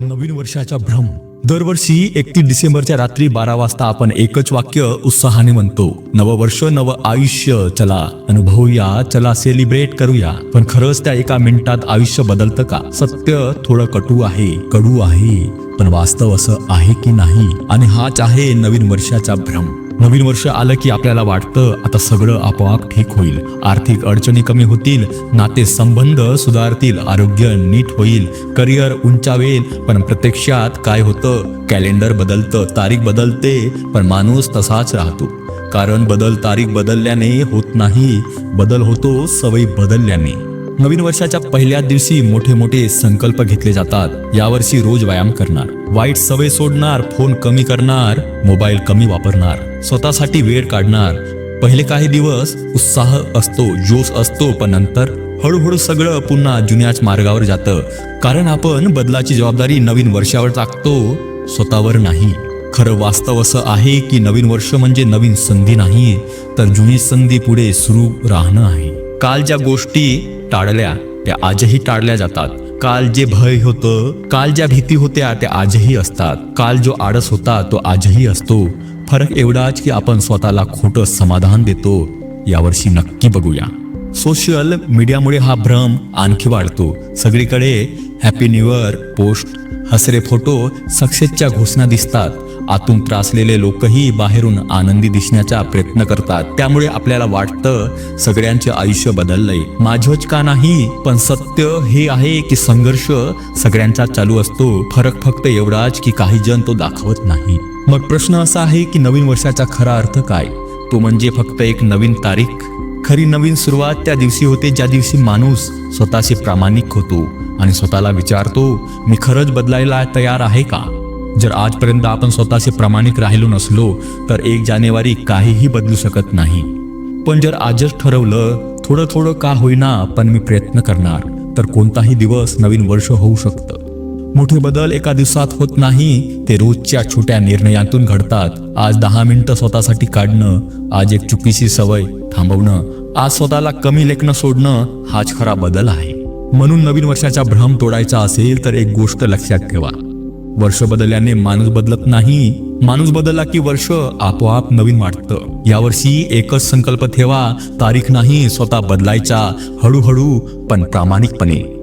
नवीन वर्षाचा भ्रम. दरवर्षी एकतीस डिसेंबरच्या रात्री बारा वाजता आपण एकच वाक्य उत्साहाने म्हणतो. नववर्ष नव आयुष्य चला अनुभवूया चला सेलिब्रेट करूया. पण खरंच त्या एका मिनिटात आयुष्य बदलतं का? सत्य थोडं कटू आहे कडू आहे पण वास्तव असं आहे की नाही? आणि हाच आहे नवीन वर्षाचा भ्रम. नवीन वर्ष आलं की आपल्याला वाटतं आता सगळं आपोआप ठीक होईल. आर्थिक अडचणी कमी होतील नाते संबंध सुधारतील आरोग्य नीट होईल करिअर उंचावेल पण प्रत्यक्षात काय होतं? कॅलेंडर बदलतं तारीख बदलते पण माणूस तसाच राहतो. कारण बदल तारीख बदलल्याने होत नाही बदल होतो सवयी बदलल्याने. नवीन वर्षाच्या पहिल्या दिवशी मोठे मोठे संकल्प घेतले जातात. यावर्षी रोज व्यायाम करणार. वाईट सवय सोडणार फोन कमी करणार मोबाईल कमी वापरणार स्वतःसाठी वेळ काढणार. पहिले काही दिवस उत्साह असतो जोश असतो पण नंतर हळूहळू सगळं पुन्हा जुन्याच मार्गावर जातं. कारण आपण बदलाची जबाबदारी नवीन वर्षावर टाकतो स्वतःवर नाही. खरं वास्तव असं आहे की नवीन वर्ष म्हणजे नवीन संधी नाही तर जुनी संधी पुढे सुरू राहणं आहे. काल ज्या गोष्टी टाळल्या त्या आजही टाळल्या जातात. काल जे भय होतं काल ज्या भीती होत्या त्या आजही असतात. काल जो आडस होता तो आजही असतो. फरक एवढाच की आपण स्वतःला खोटं समाधान देतो यावर्षी नक्की बघूया. सोशल मीडियामुळे हा भ्रम आणखी वाढतो. सगळीकडे हॅपी न्यू इयर पोस्ट हसरे फोटो सक्सेसच्या घोषणा दिसतात. आतून त्रासलेले लोकही बाहेरून आनंदी दिसण्याचा प्रयत्न करतात. त्यामुळे आपल्याला वाटतं सगळ्यांचे आयुष्य बदललंय. माझंच का नाही पण सत्य हे आहे की संघर्ष सगळ्यांचा चालू असतो. फरक फक्त एवढाच की काही जण तो दाखवत नाही. मग प्रश्न असा आहे की नवीन वर्षाचा खरा अर्थ काय? तो म्हणजे फक्त एक नवीन तारीख? खरी नवीन सुरुवात त्या दिवशी होते ज्या दिवशी माणूस स्वतःशी प्रामाणिक होतो आणि स्वतःला विचारतो मी खरंच बदलायला तयार आहे का? जर आजपर्यंत आपण स्वतःशी प्रामाणिक राहिलो नसलो तर एक जानेवारी काहीही बदलू शकत नाही. पण जर आजच ठरवलं थोडं थोडं का होईना पण मी प्रयत्न करणार तर कोणताही दिवस नवीन वर्ष होऊ शकतं. मोठे बदल एका दिवसात होत नाही ते रोजच्या छोट्या निर्णयातून घडतात. आज दहा मिनिटं स्वतःसाठी काढणं आज एक चुकीची सवय थांबवणं आज स्वतःला कमी लेखणं सोडणं हाच खरा बदल आहे. म्हणून नवीन वर्षाचा भ्रम तोडायचा असेल तर एक गोष्ट लक्षात ठेवा. वर्ष बदलल्याने माणूस बदलत नाही. माणूस बदलला की वर्ष आपोआप नवीन वाटतं. यावर्षी एकच संकल्प ठेवा तारीख नाही स्वतः बदलायचा हळूहळू पण प्रामाणिकपणे.